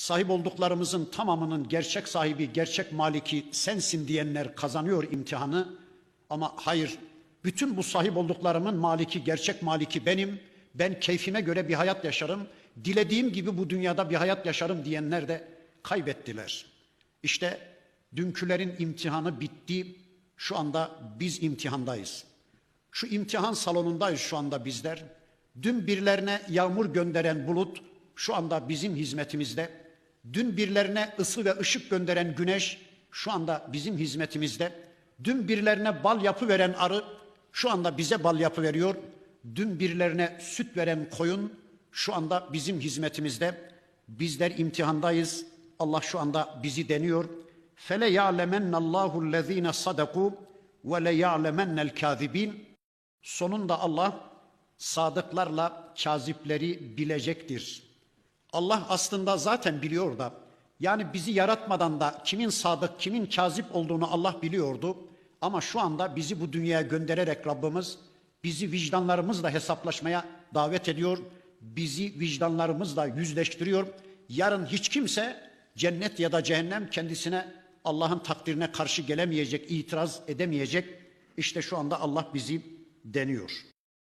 sahip olduklarımızın tamamının gerçek sahibi, gerçek maliki sensin diyenler kazanıyor imtihanı. Ama hayır, bütün bu sahip olduklarımın maliki, gerçek maliki benim. Ben keyfime göre bir hayat yaşarım. Dilediğim gibi bu dünyada bir hayat yaşarım diyenler de kaybettiler. İşte dünkülerin imtihanı bitti. Şu anda biz imtihandayız. Şu imtihan salonundayız şu anda bizler. Dün birilerine yağmur gönderen bulut şu anda bizim hizmetimizde. Dün birilerine ısı ve ışık gönderen güneş şu anda bizim hizmetimizde. Dün birilerine bal yapı veren arı şu anda bize bal yapı veriyor. Dün birilerine süt veren koyun şu anda bizim hizmetimizde. Bizler imtihandayız. Allah şu anda bizi deniyor. Fele ya'lemennallahu allazina sadaku ve le ya'lemennel kazibin. Sonunda Allah sadıklarla kazipleri bilecektir. Allah aslında zaten biliyor da yani bizi yaratmadan da kimin sadık kimin kazip olduğunu Allah biliyordu. Ama şu anda bizi bu dünyaya göndererek Rabbimiz bizi vicdanlarımızla hesaplaşmaya davet ediyor. Bizi vicdanlarımızla yüzleştiriyor. Yarın hiç kimse cennet ya da cehennem kendisine Allah'ın takdirine karşı gelemeyecek, itiraz edemeyecek. İşte şu anda Allah bizi deniyor.